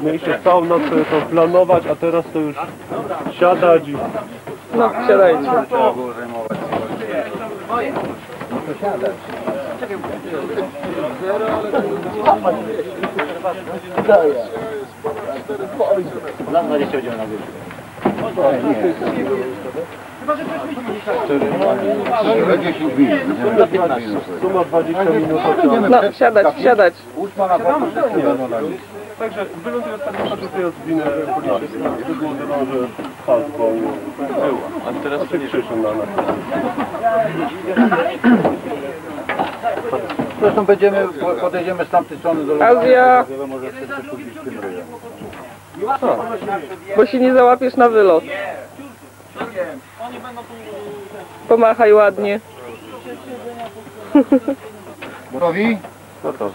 Mieliście całą noc sobie to planować, a teraz to już siadać i... No, siadajcie. Suma 20 minut od No, siadać, siadać. Także wyląduje tak naprawdę to jest winę policji. To było że falsko było. A teraz się krzyżą na nas. Zresztą będziemy, po- podejdziemy z tamtej strony do Azja, ryju. bo się nie załapiesz na wylot. Pomachaj ładnie. Gotowi? Gotowi.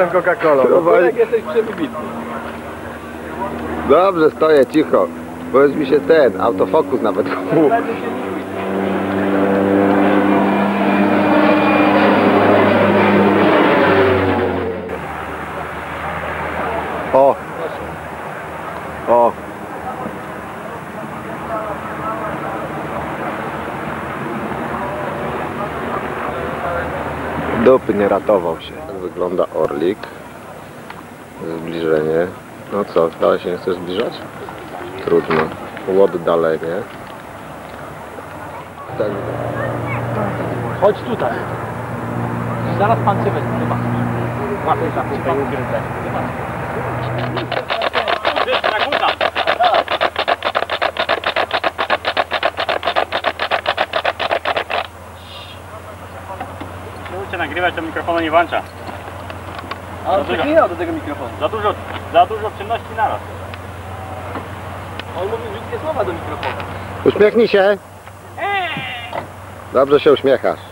tą Coca-Colą. Dobrze, stoję cicho. Powiedz mi się ten, autofokus nawet. O! Dupy nie ratował się. Tak wygląda orlik. Zbliżenie. No co, dalej się nie chcesz zbliżać? Trudno. Oddalenie. Tak. Chodź tutaj. Zaraz pan cię weźmie, zobacz. Łapie za ugryzę. Musicie nagrywać, to mikrofonu nie włącza. A on przeklinał do tego mikrofonu. Za dużo, za dużo czynności naraz. On mówił brzydkie słowa do mikrofonu. Uśmiechnij się. Dobrze się uśmiechasz.